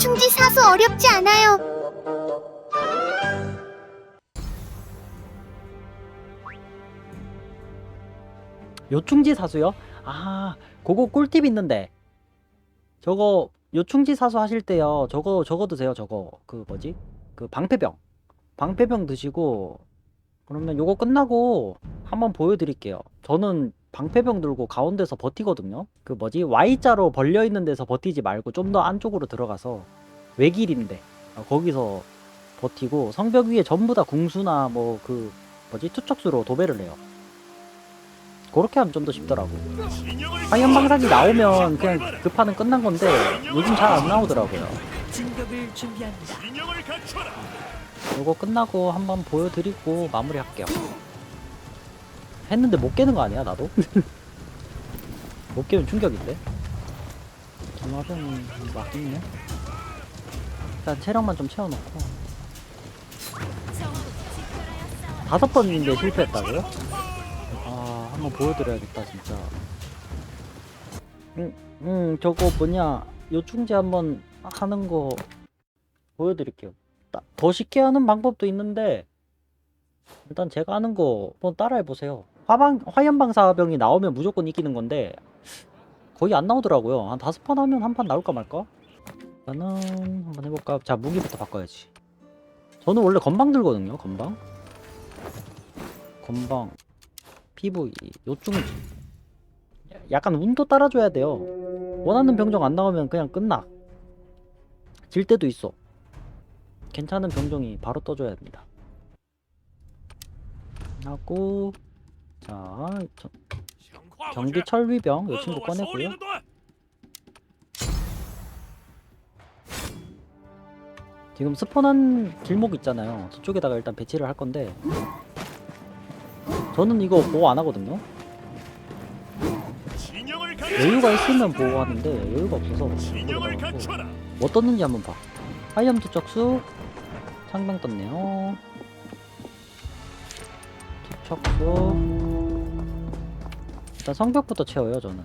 요충지 사수 어렵지 않아요. 요충지 사수요? 아, 그거 꿀팁 있는데. 저거 요충지 사수 하실 때요. 저거 저거 드세요. 저거 그 뭐지? 그 방패병. 방패병 드시고 그러면 요거 끝나고 한번 보여드릴게요. 저는 방패병 들고 가운데서 버티거든요. 그 뭐지? Y자로 벌려 있는 데서 버티지 말고 좀 더 안쪽으로 들어가서 외길인데 어, 거기서 버티고 성벽 위에 전부 다 궁수나 뭐 그 뭐지? 투척수로 도배를 해요. 그렇게 하면 좀 더 쉽더라고. 하얀 방사기 나오면 그냥 급하는 끝난 건데 요즘 잘 안 나오더라고요. 요거 끝나고 한번 보여드리고 마무리할게요. 했는데 못 깨는 거 아니야 나도? 못 깨면 충격인데? 전화는 맞겠네. 일단 체력만 좀 채워놓고 다섯 번인데 실패했다고요? 아 한번 보여드려야겠다 진짜. 음, 음 저거 뭐냐 요충지 한번 하는 거 보여드릴게요. 따- 더 쉽게 하는 방법도 있는데 일단 제가 하는 거 한번 따라해 보세요. 화방 화염방사병이 나오면 무조건 이기는 건데 거의 안 나오더라고요. 한 다섯 판 하면 한 판 나올까 말까? 일단은 한번 해볼까? 자 무기부터 바꿔야지. 저는 원래 건방 들거든요. 건방. 건방. PV 요충지. 약간 운도 따라줘야 돼요. 원하는 병정 안 나오면 그냥 끝나. 질 때도 있어. 괜찮은 병종이 바로 떠줘야 됩니다. 하고 자 저- 경기 철위병 이 친구 꺼내고요. 지금 스폰한 길목 있잖아요. 저쪽에다가 일단 배치를 할 건데 저는 이거 보호 안 하거든요. 여유가 있으면 보호하는데 여유가 없어서. 뭐 떴는지 한번 봐. 하이엄 투척수 창병 떴네요. 투척수 일단 성벽부터 채워요 저는.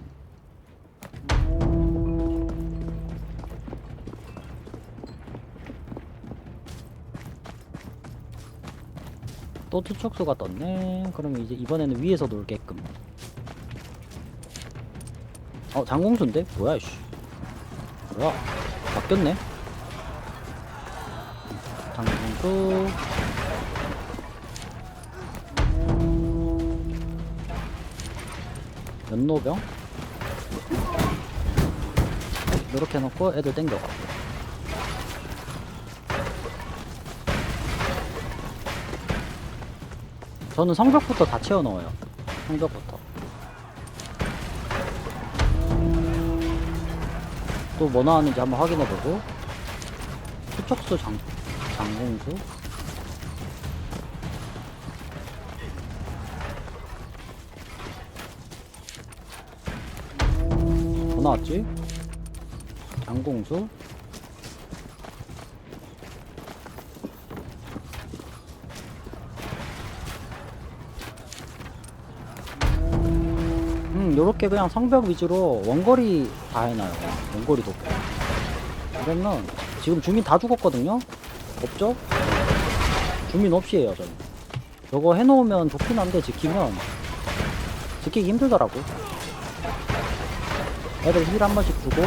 또 투척수가 떴네. 그러면 이제 이번에는 위에서 놀게끔. 어 장공수인데? 뭐야 씨. 뭐야 바뀌었네. 장공수. 연노병. 이렇게 해놓고 애들 땡겨가. 저는 성벽부터 다 채워 넣어요. 성벽부터. 또 뭐 나왔는지 한번 확인해보고. 투척수 장, 장공수. 나왔지? 장공수. 음, 요렇게 그냥 성벽 위주로 원거리 다 해놔요. 원거리 도고 그러면 지금 주민 다 죽었거든요? 없죠? 주민 없이 해요, 저는. 저거 해놓으면 좋긴 한데 지키면 지키기 힘들더라고. 애들 힐 한 번씩 주고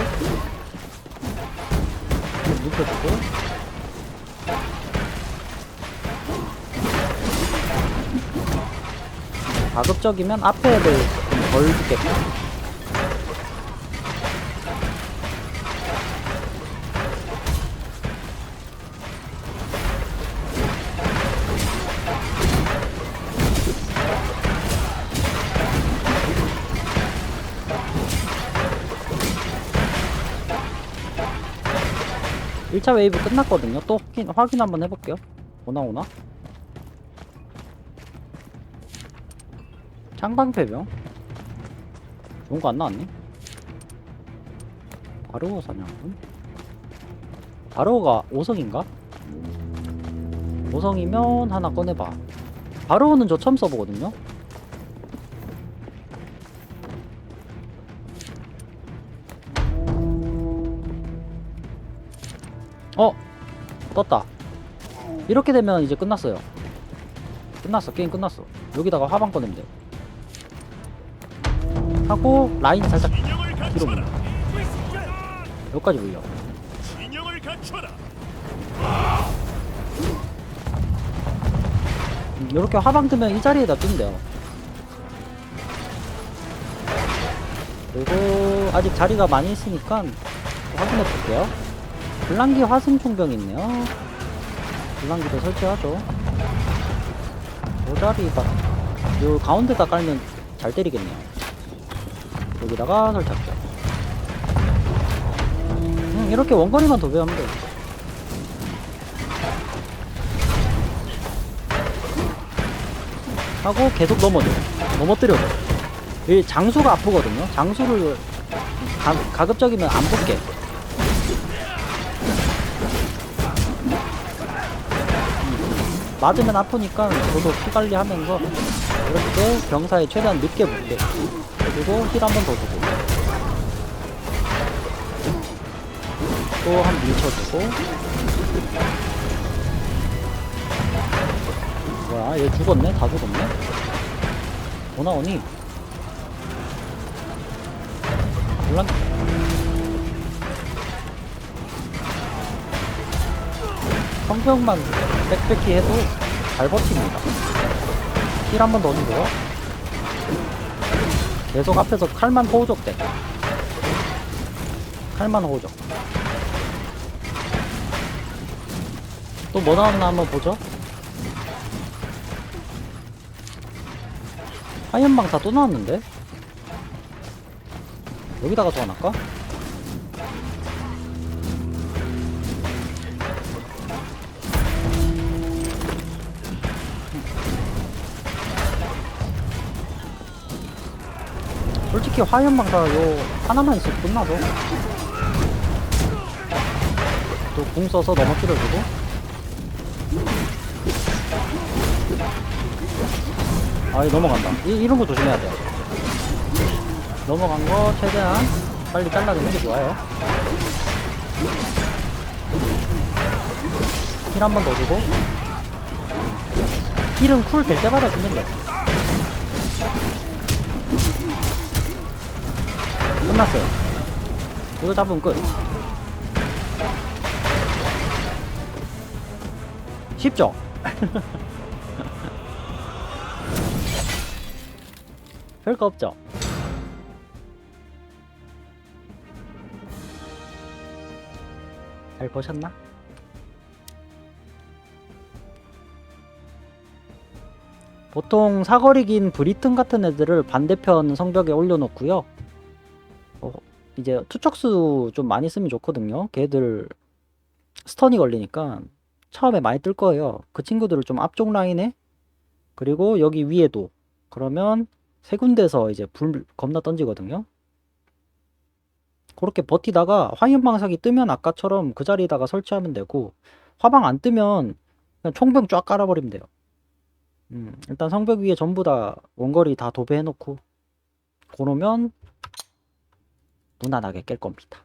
눕혀주고. 가급적이면 앞에 애들 덜 죽겠다. 1차 웨이브 끝났거든요. 또 확인, 확인 한번 해볼게요. 뭐 오나 오나? 창방패병? 좋은 거 안 나왔니? 바로 사냥꾼? 바로가 5성인가? 5성이면 하나 꺼내봐. 바로는 저 처음 써보거든요? 어? 떴다. 이렇게 되면 이제 끝났어요. 끝났어. 게임 끝났어. 여기다가 화방 꺼내면 돼. 하고 라인 살짝 뒤로. 물려 여기까지. 음, 이렇게 화방 뜨면 이 자리에다 돼요. 그리고 아직 자리가 많이 있으니까 확인해 볼게요 불랑기 화승총병이 있네요. 불랑기도 설치하죠. 이 자리가 요 가운데다 깔면 잘 때리겠네요. 여기다가 설치할게요. 음, 이렇게 원거리만 도배하면 돼요. 하고 계속 넘어져 넘어뜨려줘 이 장수가 아프거든요. 장수를 가, 가급적이면 안 붙게 맞으면 아프니까 저도 피 관리하면서 이렇게 병사에 최대한 늦게 붙게 그리고 힐 한 번 더 주고 또 한 밀쳐주고 뭐야 얘 죽었네? 다 죽었네? 뭐 나오니? 몰라 성병만 빽빽히 해도 잘 버팁니다. 힐 한번더 주고요. 계속 앞에서 칼만 호우적대 칼만 호우적. 또 뭐 나왔나 한번 보죠? 하얀 방사 또 나왔는데? 여기다가 소환할까? 솔직히 화염방사 요 하나만 있어도 끝나죠 또궁 써서 넘어뜨려주고 아, 이 넘어간다. 이, 이런 거 조심해야 돼요. 넘어간 거 최대한 빨리 잘라주는 게 좋아요. 힐 한 번 더 주고. 힐은 쿨 될 때마다 주는 게. 끝났어요. 이거 잡으면 끝. 쉽죠? 별거 없죠? 잘 보셨나? 보통 사거리 긴 브리튼 같은 애들을 반대편 성벽에 올려놓고요. 어, 이제 투척수 좀 많이 쓰면 좋거든요. 걔들 스턴이 걸리니까 처음에 많이 뜰 거예요. 그 친구들을 좀 앞쪽 라인에 그리고 여기 위에도 그러면 세 군데서 이제 불 겁나 던지거든요. 그렇게 버티다가 화염방사기 뜨면 아까처럼 그 자리에다가 설치하면 되고 화방 안 뜨면 그냥 총병 쫙 깔아버리면 돼요. 음, 일단 성벽 위에 전부 다 원거리 다 도배해놓고 그러면 무난하게 깰 겁니다.